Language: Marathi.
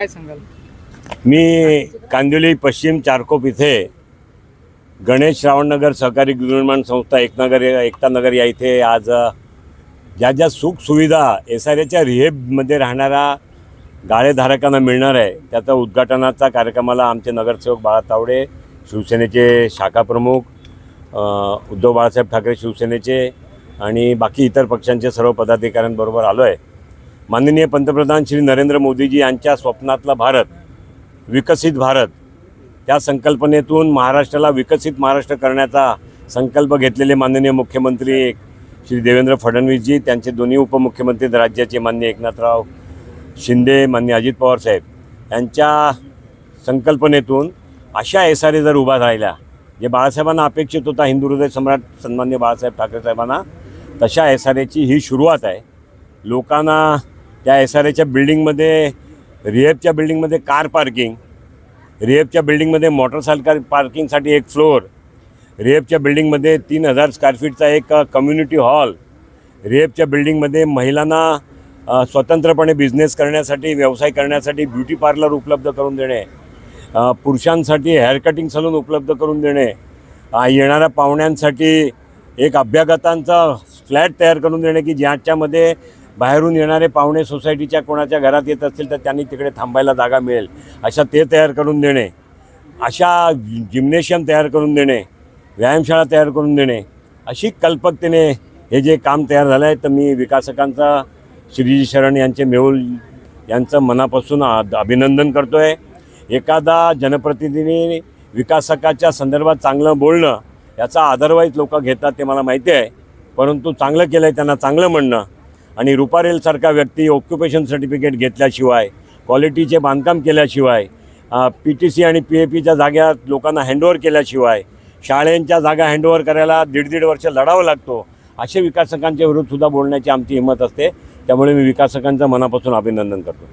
काय सांगाल? मी कांदिवली पश्चिम चारकोप इथे गणेश श्रावणनगर सहकारी गृहनिर्माण संस्था एकनगर एकता नगर या इथे आज ज्या ज्या सुखसुविधा एस आर एच्या रिहेबमध्ये राहणाऱ्या गाळेधारकांना मिळणार आहे त्याचा उद्घाटनाचा कार्यक्रमाला आमचे नगरसेवक बाळा तावडे शिवसेनेचे शाखा प्रमुख उद्धव बाळासाहेब ठाकरे शिवसेनेचे आणि बाकी इतर पक्षांचे सर्व पदाधिकाऱ्यांबरोबर आलो आहे माननीय पंतप्रधान श्री नरेंद्र मोदीजी यांच्या स्वप्नातला भारत विकसित भारत त्या संकल्पनेतून महाराष्ट्राला विकसित महाराष्ट्र करण्याचा संकल्प घेतलेले माननीय मुख्यमंत्री श्री देवेंद्र फडणवीसजी त्यांचे दोन्ही उपमुख्यमंत्री राज्याचे मान्य एकनाथराव शिंदे मान्य अजित पवार साहेब यांच्या संकल्पनेतून अशा एस आर ए जर उभा राहिल्या जे बाळासाहेबांना अपेक्षित होता हिंदू हृदय सम्राट सन्मान्य बाळासाहेब ठाकरे साहेबांना तशा एस आर एची ही सुरुवात आहे. लोकांना त्या एस आर एच्या बिल्डिंगमध्ये रिहेबच्या बिल्डिंगमध्ये कार पार्किंग रिहेबच्या बिल्डिंगमध्ये मोटरसायकल पार्किंगसाठी एक फ्लोअर रिहेबच्या बिल्डिंगमध्ये तीन हजार स्क्वेअर फीटचा एक कम्युनिटी हॉल रिहेबच्या बिल्डिंगमध्ये महिलांना स्वतंत्रपणे बिझनेस करण्यासाठी व्यवसाय करण्यासाठी ब्युटी पार्लर उपलब्ध करून देणे पुरुषांसाठी हेअर कटिंग सलून उपलब्ध करून देणे येणाऱ्या पाहुण्यांसाठी एक अभ्यागतांचा फ्लॅट तयार करून देणे की ज्याच्यामध्ये बाहेरून येणारे पाहुणे सोसायटीच्या कोणाच्या घरात येत असतील तर त्यांनी तिकडे थांबायला जागा मिळेल. अशा ते तयार करून देणे. अशा जिम्नेशियम तयार करून देणे. व्यायामशाळा तयार करून देणे. अशी कल्पकतेने हे जे काम तयार झालं आहे तर मी विकासकांचा श्रीजी शरण यांचे मेहुल यांचं मनापासून अभिनंदन करतो आहे एखादा जनप्रतिनिधी विकासकाच्या संदर्भात चांगलं बोलणं याचा अदरवाईज लोक घेतात ते मला माहिती आहे. परंतु चांगलं केलं आहे त्यांना चांगलं म्हणणं आणि रुपारेलसारखा व्यक्ती ऑक्युपेशन सर्टिफिकेट घेतल्याशिवाय क्वालिटीचे बांधकाम केल्याशिवाय पी टी सी आणि पी ए पीच्या जाग्या लोकांना हँडओव्हर केल्याशिवाय शाळेंच्या जागा हँडओव्हर करायला दीड दीड वर्ष लढावं लागतो असे विकासकांच्या विरुद्धसुद्धा बोलण्याची आमची हिंमत असते. त्यामुळे मी विकासकांचं मनापासून अभिनंदन करतो.